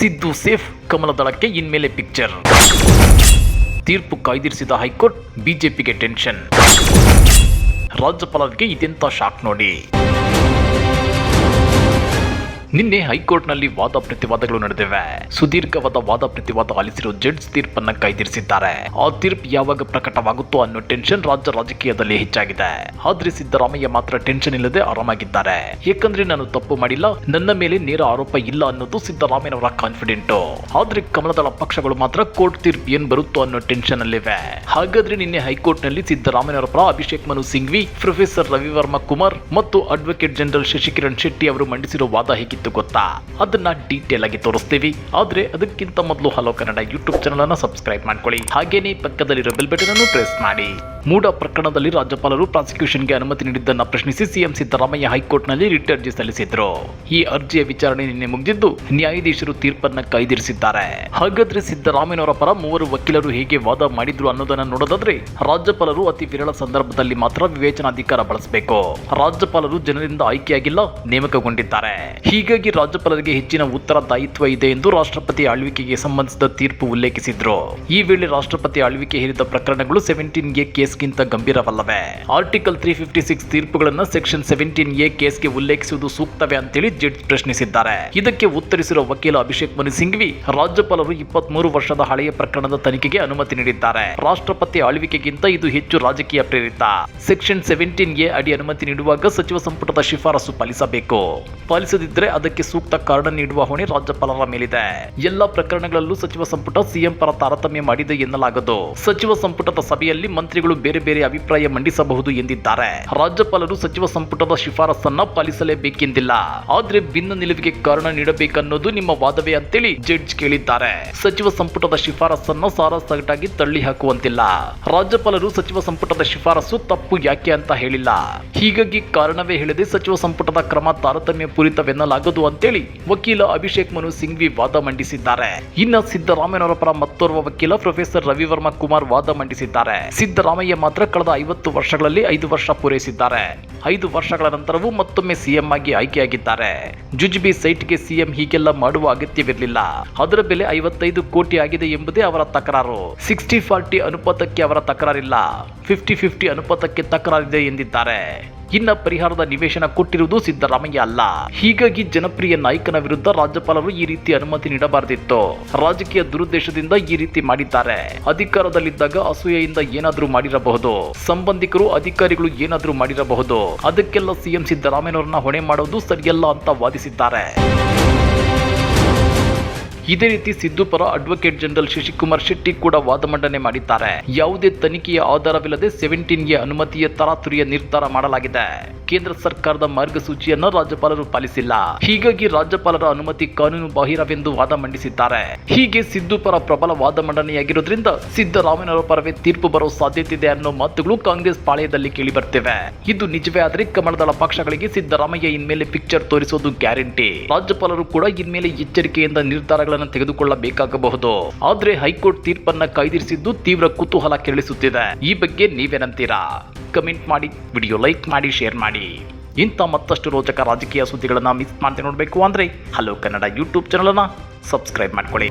Siddu safe ಕಮಲದಳಕ್ಕೆ ಇನ್ಮೇಲೆ picture ತೀರ್ಪು ಕಾಯ್ದಿರಿಸಿದ high court ಬಿಜೆಪಿಗೆ ಟೆನ್ಷನ್ ರಾಜ್ಯಪಾಲರಿಗೆ ಇದೆಂತ ಶಾಕ್ ನೋಡಿ. ನಿನ್ನೆ ಹೈಕೋರ್ಟ್ನಲ್ಲಿ ವಾದ ಪ್ರತಿವಾದಗಳು ನಡೆದಿವೆ. ಸುದೀರ್ಘವಾದ ವಾದ ಪ್ರತಿವಾದ ಆಲಿಸಿರುವ ಜಡ್ಜ್ ತೀರ್ಪನ್ನ ಕಾಯ್ದಿರಿಸಿದ್ದಾರೆ. ಆ ತೀರ್ಪು ಯಾವಾಗ ಪ್ರಕಟವಾಗುತ್ತೋ ಅನ್ನೋ ಟೆನ್ಷನ್ ರಾಜ್ಯ ರಾಜಕೀಯದಲ್ಲಿ ಹೆಚ್ಚಾಗಿದೆ. ಆದ್ರೆ ಸಿದ್ದರಾಮಯ್ಯ ಮಾತ್ರ ಟೆನ್ಷನ್ ಇಲ್ಲದೆ ಆರಾಮಾಗಿದ್ದಾರೆ. ಯಾಕಂದ್ರೆ ನಾನು ತಪ್ಪು ಮಾಡಿಲ್ಲ, ನನ್ನ ಮೇಲೆ ನೇರ ಆರೋಪ ಇಲ್ಲ ಅನ್ನೋದು ಸಿದ್ದರಾಮಯ್ಯನವರ ಕಾನ್ಫಿಡೆಂಟ್. ಆದ್ರೆ ಕಮಲದಳ ಪಕ್ಷಗಳು ಮಾತ್ರ ಕೋರ್ಟ್ ತೀರ್ಪು ಏನ್ ಬರುತ್ತೋ ಅನ್ನೋ ಟೆನ್ಷನ್ ಅಲ್ಲಿವೆ ಹಾಗಾದ್ರೆ ನಿನ್ನೆ ಹೈಕೋರ್ಟ್ನಲ್ಲಿ ಸಿದ್ದರಾಮಯ್ಯನವರ ಪರ ಅಭಿಷೇಕ್ ಮನು ಸಿಂಘ್ವಿ, ಪ್ರೊಫೆಸರ್ ರವಿವರ್ಮ ಕುಮಾರ್ ಮತ್ತು ಅಡ್ವೊಕೇಟ್ ಜನರಲ್ ಶಶಿಕಿರಣ್ ಶೆಟ್ಟಿ ಅವರು ಮಂಡಿಸಿರುವ ವಾದ ಹೇಗಿತ್ತು ಗೊತ್ತಾ? ಅದನ್ನ ಡೀಟೇಲ್ ಆಗಿ ತೋರಿಸ್ತೀವಿ. ಆದ್ರೆ ಅದಕ್ಕಿಂತ ಮೊದಲು ಹಲೋ ಕನ್ನಡ ಯೂಟ್ಯೂಬ್ ಚಾನಲ್ ಅನ್ನ ಸಬ್ಸ್ಕ್ರೈಬ್ ಮಾಡ್ಕೊಳ್ಳಿ. ಹಾಗೇನೇ ಪಕ್ಕದಲ್ಲಿರೋ ಬೆಲ್ ಬಟನ್ ಅನ್ನು ಪ್ರೆಸ್ ಮಾಡಿ. ಮೂಡ ಪ್ರಕರಣದಲ್ಲಿ ರಾಜ್ಯಪಾಲರು ಪ್ರಾಸಿಕ್ಯೂಷನ್ಗೆ ಅನುಮತಿ ನೀಡಿದ್ದನ್ನ ಪ್ರಶ್ನಿಸಿ ಸಿಎಂ ಸಿದ್ದರಾಮಯ್ಯ ಹೈಕೋರ್ಟ್ನಲ್ಲಿ ರಿಟ್ ಅರ್ಜಿ ಸಲ್ಲಿಸಿದ್ರು. ಈ ಅರ್ಜಿಯ ವಿಚಾರಣೆ ನಿನ್ನೆ ಮುಗಿದಿದ್ದು ನ್ಯಾಯಾಧೀಶರು ತೀರ್ಪನ್ನ ಕಾಯ್ದಿರಿಸಿದ್ದಾರೆ ಹಾಗಾದ್ರೆ ಸಿದ್ದರಾಮಯ್ಯನವರ ಪರ ಮೂವರು ವಕೀಲರು ಹೇಗೆ ವಾದ ಮಾಡಿದ್ರು ಅನ್ನೋದನ್ನ ನೋಡೋದಾದ್ರೆ ರಾಜ್ಯಪಾಲರು ಅತಿ ವಿರಳ ಸಂದರ್ಭದಲ್ಲಿ ಮಾತ್ರ ವಿವೇಚನಾಧಿಕಾರ ಬಳಸಬೇಕು. ರಾಜ್ಯಪಾಲರು ಜನರಿಂದ ಆಯ್ಕೆಯಾಗಿಲ್ಲ, ನೇಮಕಗೊಂಡಿದ್ದಾರೆ. ಹೀಗಾಗಿ ರಾಜ್ಯಪಾಲರಿಗೆ ಹೆಚ್ಚಿನ ಉತ್ತರದಾಯಿತ್ವ ಇದೆ ಎಂದು ರಾಷ್ಟ್ರಪತಿ ಆಳ್ವಿಕೆಗೆ ಸಂಬಂಧಿಸಿದ ತೀರ್ಪು ಉಲ್ಲೇಖಿಸಿದ್ರು. ಈ ವೇಳೆ ರಾಷ್ಟ್ರಪತಿ ಆಳ್ವಿಕೆ ಹೇರಿದ ಪ್ರಕರಣಗಳು ಸೆವೆಂಟೀನ್ ಎ ಕೇಸ್ಗಿಂತ ಗಂಭೀರವಲ್ಲವೇ. ಆರ್ಟಿಕಲ್ ತ್ರೀ ಫಿಫ್ಟಿ ಸಿಕ್ಸ್ ತೀರ್ಪುಗಳನ್ನು ಸೆಕ್ಷನ್ ಸೆವೆಂಟೀನ್ ಎ ಕೇಸ್ಗೆ ಉಲ್ಲೇಖಿಸುವುದು ಸೂಕ್ತವೇ ಅಂತೇಳಿ ಜಡ್ಜ್ ಪ್ರಶ್ನಿಸಿದ್ದಾರೆ. ಇದಕ್ಕೆ ಉತ್ತರಿಸಿರುವ ವಕೀಲ ಅಭಿಷೇಕ್ ಮನು ಸಿಂಘ್ವಿ, ರಾಜ್ಯಪಾಲರು ಇಪ್ಪತ್ಮೂರು ವರ್ಷದ ಹಳೆಯ ಪ್ರಕರಣದ ತನಿಖೆಗೆ ಅನುಮತಿ ನೀಡಿದ್ದಾರೆ. ರಾಷ್ಟ್ರಪತಿ ಆಳ್ವಿಕೆಗಿಂತ ಇದು ಹೆಚ್ಚು ರಾಜಕೀಯ ಪ್ರೇರಿತ. ಸೆಕ್ಷನ್ ಸೆವೆಂಟೀನ್ ಎ ಅಡಿ ಅನುಮತಿ ನೀಡುವಾಗ ಸಚಿವ ಸಂಪುಟದ ಶಿಫಾರಸು ಪಾಲಿಸಬೇಕು. ಪಾಲಿಸದಿದ್ದರೆ ಅದಕ್ಕೆ ಸೂಕ್ತ ಕಾರಣ ನೀಡುವ ಹೊಣೆ ರಾಜ್ಯಪಾಲರ ಮೇಲಿದೆ. ಎಲ್ಲ ಪ್ರಕರಣಗಳಲ್ಲೂ ಸಚಿವ ಸಂಪುಟ ಸಿಎಂ ಪರ ತಾರತಮ್ಯ ಮಾಡಿದೆ ಎನ್ನಲಾಗದು. ಸಚಿವ ಸಂಪುಟದ ಸಭೆಯಲ್ಲಿ ಮಂತ್ರಿಗಳು ಬೇರೆ ಬೇರೆ ಅಭಿಪ್ರಾಯ ಮಂಡಿಸಬಹುದು ಎಂದಿದ್ದಾರೆ. ರಾಜ್ಯಪಾಲರು ಸಚಿವ ಸಂಪುಟದ ಶಿಫಾರಸನ್ನ ಪಾಲಿಸಲೇಬೇಕೆಂದಿಲ್ಲ. ಆದ್ರೆ ಭಿನ್ನ ನಿಲುವಿಗೆ ಕಾರಣ ನೀಡಬೇಕನ್ನೋದು ನಿಮ್ಮ ವಾದವೇ ಅಂತೇಳಿ ಜಡ್ಜ್ ಕೇಳಿದ್ದಾರೆ. ಸಚಿವ ಸಂಪುಟದ ಶಿಫಾರಸನ್ನ ಸಾರಾಸಗಟಾಗಿ ತಳ್ಳಿ ಹಾಕುವಂತಿಲ್ಲ. ರಾಜ್ಯಪಾಲರು ಸಚಿವ ಸಂಪುಟದ ಶಿಫಾರಸು ತಪ್ಪು ಯಾಕೆ ಅಂತ ಹೇಳಿಲ್ಲ. ಹೀಗಾಗಿ ಕಾರಣವೇ ಹೇಳದೆ ಸಚಿವ ಸಂಪುಟದ ಕ್ರಮ ತಾರತಮ್ಯ ಪೂರಿತವೆನ್ನಲಾಗದು ಅಂತೇಳಿ ವಕೀಲ ಅಭಿಷೇಕ್ ಮನು ಸಿಂಘ್ವಿ ವಾದ ಮಂಡಿಸಿದ್ದಾರೆ. ಇನ್ನ ಸಿದ್ದರಾಮಯ್ಯನವರ ಪರ ಮತ್ತೋರ್ವ ವಕೀಲ ಪ್ರೊಫೆಸರ್ ರವಿವರ್ಮ ಕುಮಾರ್ ವಾದ ಮಂಡಿಸಿದ್ದಾರೆ. ಸಿದ್ದರಾಮಯ್ಯ ಮಾತ್ರ ಕಳೆದ ಐವತ್ತು ವರ್ಷಗಳಲ್ಲಿ ಐದು ವರ್ಷ ಪೂರೈಸಿದ್ದಾರೆ. ಐದು ವರ್ಷಗಳ ನಂತರವೂ ಮತ್ತೊಮ್ಮೆ ಸಿಎಂ ಆಗಿ ಆಯ್ಕೆಯಾಗಿದ್ದಾರೆ. ಜುಜ್ಬಿ ಸೈಟ್ಗೆ ಸಿಎಂ ಹೀಗೆಲ್ಲ ಮಾಡುವ ಅಗತ್ಯವಿರಲಿಲ್ಲ. ಅದರ ಬೆಲೆ ಐವತ್ತೈದು ಕೋಟಿ ಆಗಿದೆ ಎಂಬುದೇ ಅವರ ತಕರಾರು. ಸಿಕ್ಸ್ಟಿ ಫಾರ್ಟಿ ಅನುಪಾತಕ್ಕೆ ಅವರ ತಕರಾರಿಲ್ಲ. ಫಿಫ್ಟಿ ಫಿಫ್ಟಿ ಅನುಪಾತಕ್ಕೆ ತಕರಾರಿದೆ ಎಂದಿದ್ದಾರೆ. ಇನ್ನ ಪರಿಹಾರದ ನಿವೇಶನ ಕೊಟ್ಟಿರುವುದು ಸಿದ್ದರಾಮಯ್ಯ ಅಲ್ಲ. ಹೀಗಾಗಿ ಜನಪ್ರಿಯ ನಾಯಕನ ವಿರುದ್ಧ ರಾಜ್ಯಪಾಲರು ಈ ರೀತಿ ಅನುಮತಿ ನೀಡಬಾರದಿತ್ತು. ರಾಜಕೀಯ ದುರುದ್ದೇಶದಿಂದ ಈ ರೀತಿ ಮಾಡಿದ್ದಾರೆ. ಅಧಿಕಾರದಲ್ಲಿದ್ದಾಗ ಅಸೂಯೆಯಿಂದ ಏನಾದರೂ ಮಾಡಿರಬಹುದು. ಸಂಬಂಧಿಕರು, ಅಧಿಕಾರಿಗಳು ಏನಾದ್ರೂ ಮಾಡಿರಬಹುದು. ಅದಕ್ಕೆಲ್ಲ ಸಿಎಂ ಸಿದ್ದರಾಮಯ್ಯನವರನ್ನ ಹೊಣೆ ಮಾಡೋದು ಸರಿಯಲ್ಲ ಅಂತ ವಾದಿಸಿದ್ದಾರೆ. ಇದೇ ರೀತಿ ಸಿದ್ದು ಪರ ಅಡ್ವೊಕೇಟ್ ಜನರಲ್ ಶಶಿಕುಮಾರ್ ಶೆಟ್ಟಿ ಕೂಡ ವಾದ ಮಂಡನೆ ಮಾಡಿದ್ದಾರೆ. ಯಾವುದೇ ತನಿಖೆಯ ಆಧಾರವಿಲ್ಲದೆ ಸೆವೆಂಟೀನ್ಗೆ ಅನುಮತಿಯ ತರಾತುರಿಯ ನಿರ್ಧಾರ ಮಾಡಲಾಗಿದೆ. ಕೇಂದ್ರ ಸರ್ಕಾರದ ಮಾರ್ಗಸೂಚಿಯನ್ನು ರಾಜ್ಯಪಾಲರು ಪಾಲಿಸಿಲ್ಲ. ಹೀಗಾಗಿ ರಾಜ್ಯಪಾಲರ ಅನುಮತಿ ಕಾನೂನು ಬಾಹಿರವೆಂದು ವಾದ ಮಂಡಿಸಿದ್ದಾರೆ. ಹೀಗೆ ಸಿದ್ದು ಪರ ಪ್ರಬಲ ವಾದ ಮಂಡನೆಯಾಗಿರೋದ್ರಿಂದ ಸಿದ್ದರಾಮಯ್ಯನವರ ಪರವೇ ತೀರ್ಪು ಬರೋ ಸಾಧ್ಯತೆ ಇದೆ ಅನ್ನೋ ಮಾತುಗಳು ಕಾಂಗ್ರೆಸ್ ಪಾಳೆಯದಲ್ಲಿ ಕೇಳಿ ಬರ್ತಿವೆ ಇದು ನಿಜವೇ ಆದರೆ ಕಮಲದಳ ಪಕ್ಷಗಳಿಗೆ ಸಿದ್ದರಾಮಯ್ಯ ಇನ್ಮೇಲೆ ಪಿಕ್ಚರ್ ತೋರಿಸೋದು ಗ್ಯಾರಂಟಿ ರಾಜ್ಯಪಾಲರು ಕೂಡ ಇನ್ಮೇಲೆ ಎಚ್ಚರಿಕೆಯಿಂದ ನಿರ್ಧಾರಗಳನ್ನು ತೆಗೆದುಕೊಳ್ಳಬೇಕಾಗಬಹುದು. ಆದ್ರೆ ಹೈಕೋರ್ಟ್ ತೀರ್ಪನ್ನ ಕಾಯ್ದಿರಿಸಿದ್ದು ತೀವ್ರ ಕುತೂಹಲ ಕೆರಳಿಸುತ್ತಿದೆ. ಈ ಬಗ್ಗೆ ನೀವೇನಂತೀರಾ ಕಮೆಂಟ್ ಮಾಡಿ, ವಿಡಿಯೋ ಲೈಕ್ ಮಾಡಿ, ಶೇರ್ ಮಾಡಿ. ಇಂಥ ಮತ್ತಷ್ಟು ರೋಚಕ ರಾಜಕೀಯ ಸುದ್ದಿಗಳನ್ನ ಮಿಸ್ ಮಾಡದೆ ನೋಡಬೇಕು ಅಂದ್ರೆ ಹಲೋ ಕನ್ನಡ ಯೂಟ್ಯೂಬ್ ಚಾನಲನ್ನು ಸಬ್ಸ್ಕ್ರೈಬ್ ಮಾಡ್ಕೊಳ್ಳಿ.